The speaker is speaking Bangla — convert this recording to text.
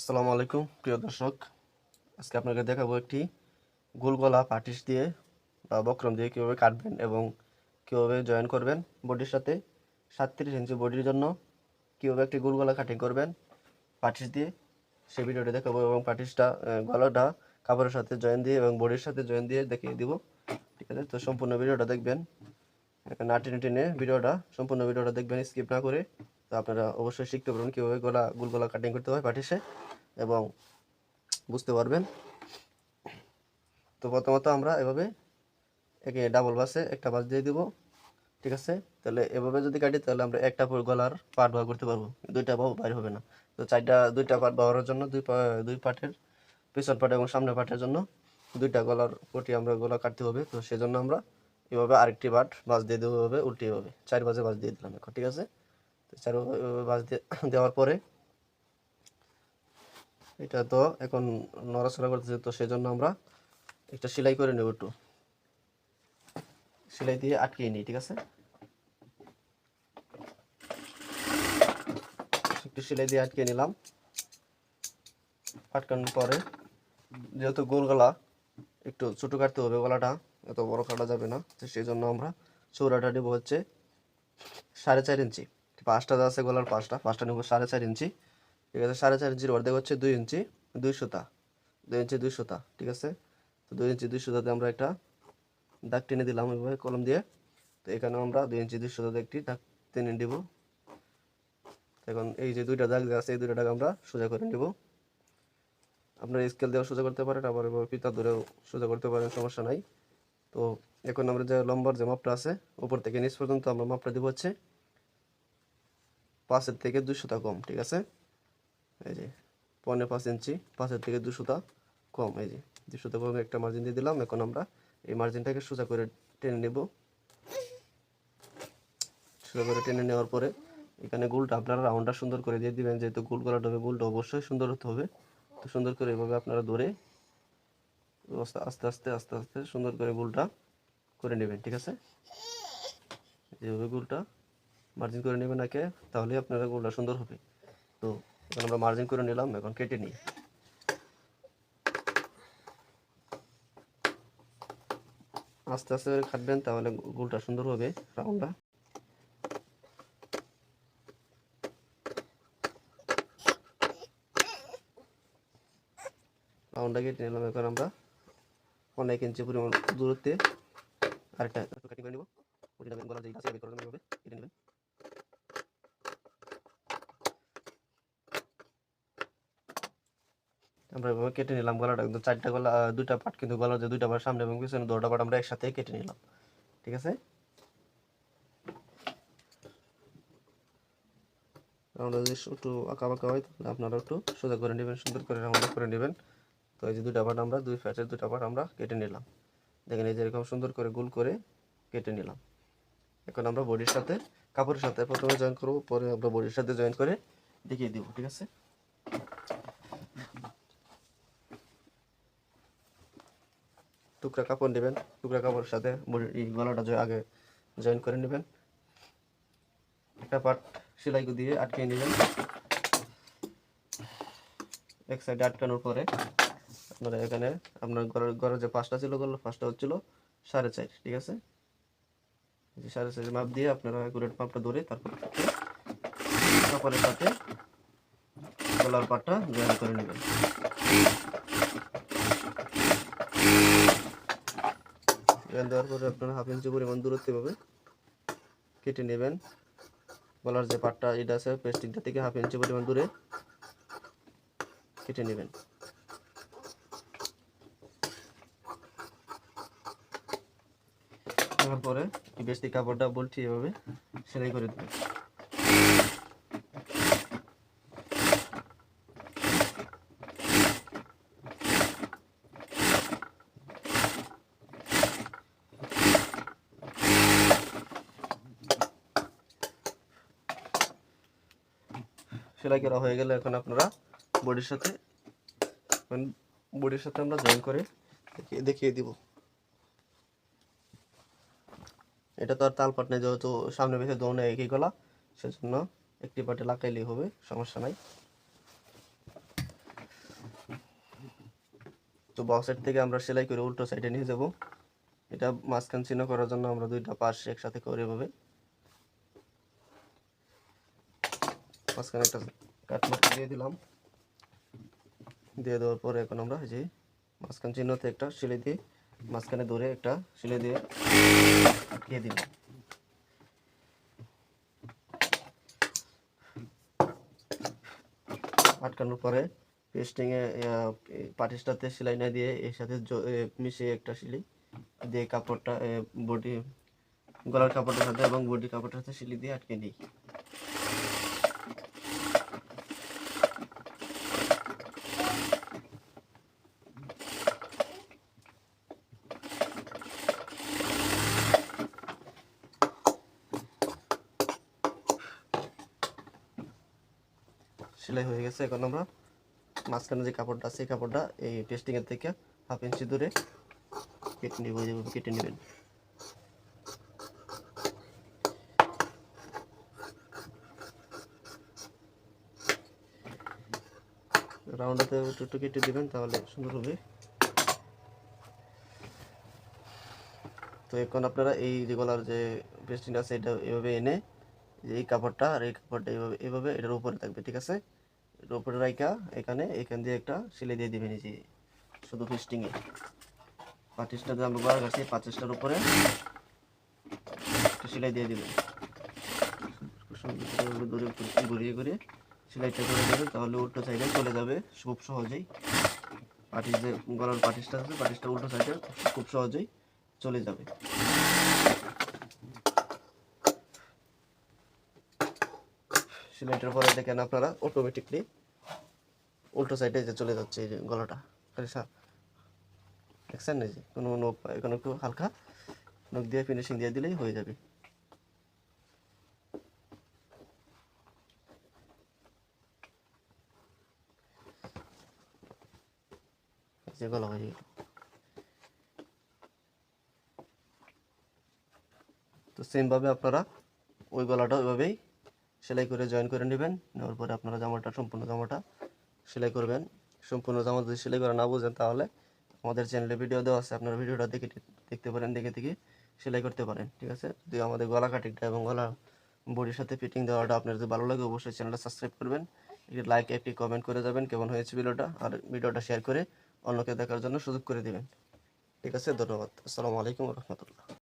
আসসালামু আলাইকুম, প্রিয় দর্শক। আজকে আপনাকে দেখাবো একটি গোল গলা পাটিস দিয়ে বা বক্রম দিয়ে কীভাবে কাটবেন এবং কীভাবে জয়েন করবেন। বডির সাথে সাতত্রিশ ইঞ্চি বডির জন্য কীভাবে একটি গোল গলা কাটিং করবেন পাটিস দিয়ে, সেই ভিডিওটি দেখাবো এবং পাটিসটা গলাটা কাপড়ের সাথে জয়েন দিয়ে এবং বডির সাথে জয়েন দিয়ে দেখিয়ে দিব। ঠিক আছে? তো সম্পূর্ণ ভিডিওটা দেখবেন। না টেনে টেনে ভিডিওটা, সম্পূর্ণ ভিডিওটা দেখবেন স্কিপ না করে তো আপনারা অবশ্যই শিখতে পারবেন কীভাবে গলা গুল গলা কাটিং করতে হয় পাটিসে এবং বুঝতে পারবেন। তো প্রথমত আমরা এভাবে একে ডাবল বাসে একটা বাস দিয়ে দিব, ঠিক আছে? তাহলে এভাবে যদি কাটি, তাহলে আমরা একটা গলার পার্ট ব্যবহার করতে পারব। দুইটা বাহু বাইর হবে না। তো চারটা, দুইটা পার্ট বাওয়ার জন্য দুই দুই পার্টের পিছন পার্ট এবং সামনের পার্টের জন্য দুইটা গলার পটি আমরা গলা কাটতে হবে। তো সেজন্য আমরা এভাবে আরেকটি পার্ট বাস দিয়ে দেবো এভাবে, উল্টে হবে চার বাজে বাস দিয়ে দিলাম এখন, ঠিক আছে? তো চার দেওয়ার পরে এটা তো এখন নড়াচড়া করতেছে, তো সেজন্য আমরা একটা সেলাই করে নেব একটু। সেলাই দিয়ে আটকিয়ে নিই, ঠিক আছে? একটু সেলাই দিয়ে আটকে নিলাম। আটকানোর পরে যেহেতু গোল গলা, একটু ছোটো কাটতে হবে গলাটা, এত বড় কাটা যাবে না, তো সেই জন্য আমরা চৌড়াটা নেব হচ্ছে সাড়ে চার ইঞ্চি। পাঁচটা আছে গলার পাঁচটা পাঁচটা নেব সাড়ে চার ইঞ্চি, ঠিক আছে? সাড়ে চার ইঞ্চির অর্ধেক হচ্ছে দুই ইঞ্চি, দুই সুতা, দুই ইঞ্চি, দুই সুতা, ঠিক আছে? তো দুই ইঞ্চি, দুই সুতাতে আমরা একটা দাগ টেনে দিলাম এভাবে কলম দিয়ে। তো এখানে আমরা দুই ইঞ্চি, দুই সুতাতে একটি দাগ টেনে দিব এখন এই যে দুইটা দাগ আছে, এই দুইটা দাগ আমরা সোজা করে নিব। আপনারা স্কেল দিয়েও সোজা করতে পারেন, আবার এবার পিতা ধরেও সোজা করতে পারেন, সমস্যা নাই। তো এখন আমরা যে লম্বার যে মাপটা আছে, উপর থেকে নিচ পর্যন্ত আমরা মাপটা দিব হচ্ছে পাঁচের থেকে দুশোটা কম, ঠিক আছে? এই যে পনেরো পাঁচ ইঞ্চি, পাঁচের থেকে দুশোটা কম, এই যে দুশোটা কম একটা মার্জিন দিয়ে দিলাম। এখন আমরা এই মার্জিনটাকে সোজা করে টেনে নেব। সোজা করে টেনে নেওয়ার পরে এখানে গোলটা আপনারা রাউন্ডটা সুন্দর করে দিয়ে দিবেন। যেহেতু গোল গলাটা হবে গোলটা অবশ্যই সুন্দর হতে হবে। তো সুন্দর করে এভাবে আপনারা ধরে আস্তে আস্তে আস্তে আস্তে সুন্দর করে গোলটা করে নেবেন, ঠিক আছে? যেভাবে গোলটা মার্জিন করে নেবেন আগে তাহলে আপনারা গোলটা সুন্দর হবে। তো এখন আমরা মার্জিন করে নিলাম, এখন কেটে নিই। আস্তে আস্তে করে কাটবেন, তাহলে গোলটা সুন্দর হবে রাউন্ডটা রাউন্ডটা কেটে নিলাম এখন আমরা। অনেক ইঞ্চি পরিমাণ দূরত্বে আরেকটা কাটিং করে নিব। কেটে নেবেন গলা যেটা আছে বের করে নেবেন এভাবে কেটে নেবেন আমরা এভাবে কেটে নিলাম গলাটা, কিন্তু চারটা গলা দুইটা পাট কিন্তু গলার যে দুইটা পাট সামনে এবং পিছনে দুটা পাট আমরা একসাথে কেটে নিলাম। ঠিক আছে? রাউন্ডটা যদি একটু আঁকা বাঁকা হয়, তাহলে আপনারা একটু সোজা করে নেবেন, সুন্দর করে রাউন্ড করে নেবেন। তো এই যে দুইটা পাট আমরা, দুই ফ্যাটের দুইটা পাট আমরা কেটে নিলাম। দেখেন এই যে এরকম সুন্দর করে গোল করে কেটে নিলাম। এখন আমরা বডির সাথে, কাপড়ের সাথে প্রথমে জয়েন করব, পরে আমরা বডির সাথে জয়েন করে দেখিয়ে দিব, ঠিক আছে? টুকরা কাপড় নেবেন, টুকরা কাপড়ের সাথে গলাটা আগে জয়েন করে নেবেন। একটা পার্ট সেলাই দিয়ে আটকে নেবেন। এক সাইডে আটকানোর পরে আপনারা এখানে আপনার ঘরের ঘরের যে পাঁচটা ছিল গলা পাঁচটা হচ্ছিল সাড়ে চার, ঠিক আছে? সাড়ে চার মাপ দিয়ে আপনারা একুরেট মাপটা ধরে তারপর কাপড়ের সাথে গলার পাটটা জয়েন করে নেবেন। জয়েন দেওয়ার পরে আপনারা হাফ ইঞ্চি পরিমাণ দূরত্বে পাবে কেটে নেবেন। গলার যে পাটটা, এটা আছে পেস্টিংটা থেকে হাফ ইঞ্চি পরিমাণ দূরে কেটে নেবেন। তারপরে বেস্টি কাপড়টা বলছি এভাবে সেলাই করে দেবেন। সেলাই করা হয়ে গেলে এখন আপনারা বডির সাথে বডির সাথে আমরা জয়েন করে দেখিয়ে দেখিয়ে দিব। এটা তো আর তাল পাট নেই, যেহেতু সামনে পেছনে দৌড়ে একই গলা, সেজন্য একটি পাটে লাগাইলেই হবে, সমস্যা নাই। তো বাউ সাইড থেকে আমরা সেলাই করে উল্টো সাইডে নিয়ে যাব। এটা মাঝখান চিহ্ন করার জন্য আমরা দুইটা পাশ একসাথে করে এভাবে মাঝখানে একটা কাট মার্ক দিয়ে দিলাম। দিয়ে দেওয়ার পরে এখন আমরা যে মাঝখান চিহ্নতে একটা সেলাই দিয়ে মাঝখানে ধরে একটা সেলাই দিয়ে আটকিয়ে দিলাম। আটকানোর পরে পেস্টিংয়ে পাটিসটাতে সেলাই না দিয়ে এর সাথে মিশিয়ে একটা সেলাই দিয়ে কাপড়টা বডি, গলার কাপড়টার সাথে এবং বডি কাপড়টার সাথে সেলাই দিয়ে আটকে দিই। সেলাই হয়ে গেছে। এখন আমরা মাঝখানে যে কাপড়টা আছে, এই কাপড়টা এই টেস্টিংয়ের থেকে হাফ ইঞ্চি দূরে কেটে নিব যেভাবে কেটে নেবেন। রাউন্ডাতে একটু একটু কেটে দিবেন, তাহলে সুন্দর হবে। তো এখন আপনারা এই যে গলার যে পেস্টিং আছে, এটা এভাবে এনে এই কাপড়টা আর এই কাপড়টা এইভাবে এভাবে এটার উপরে থাকবে, ঠিক আছে? এটার উপরে রাইকা এখানে, এখান দিয়ে একটা সেলাই দিয়ে দিবেন এই শুধু পেস্টিংয়ে পাঁচিশটা আমরা বার কাটছি পাঁচিশটার উপরে একটা সেলাই দিয়ে করে ঘুরিয়ে ঘুরিয়ে সেলাইটা করে দেবেন তাহলে উল্টো সাইডে চলে যাবে খুব সহজেই। পাটিস গলার পাটিসটা আছে পাটিসটা উল্টো সাইডে খুব সহজেই চলে যাবে। সিমেন্টের পরে দেখেন আপনারা অটোমেটিকলি উল্টো সাইডে যে চলে যাচ্ছে এই যে গলাটা। দেখছেন এই যে, কোনো পায় কোনো একটু হালকা নোক দিয়ে ফিনিশিং দিয়ে দিলেই হয়ে যাবে। যে গলা হয়ে তো সেমভাবে আপনারা ওই গলাটা ওইভাবেই সেলাই করে জয়েন করে নেবেন, নেওয়ার পরে আপনারা জামাটা, সম্পূর্ণ জামাটা সেলাই করবেন। সম্পূর্ণ জামা যদি সেলাই করা না বুঝেন তাহলে আমাদের চ্যানেলে ভিডিও দেওয়া আছে, আপনারা ভিডিওটা দেখে দেখতে পারেন, দেখে দেখে সেলাই করতে পারেন, ঠিক আছে? যদি আমাদের গলা কাটিংটা এবং গলা বডির সাথে ফিটিং দেওয়াটা আপনার যদি ভালো লাগে, অবশ্যই চ্যানেলটা সাবস্ক্রাইব করবেন। একটি লাইক একটি কমেন্ট করে যাবেন, কেমন হয়েছে ভিডিওটা, আর ভিডিওটা শেয়ার করে অন্যকে দেখার জন্য সুযোগ করে দেবেন। ঠিক আছে? ধন্যবাদ। আসসালামু আলাইকুম রহমতুল্লাহ।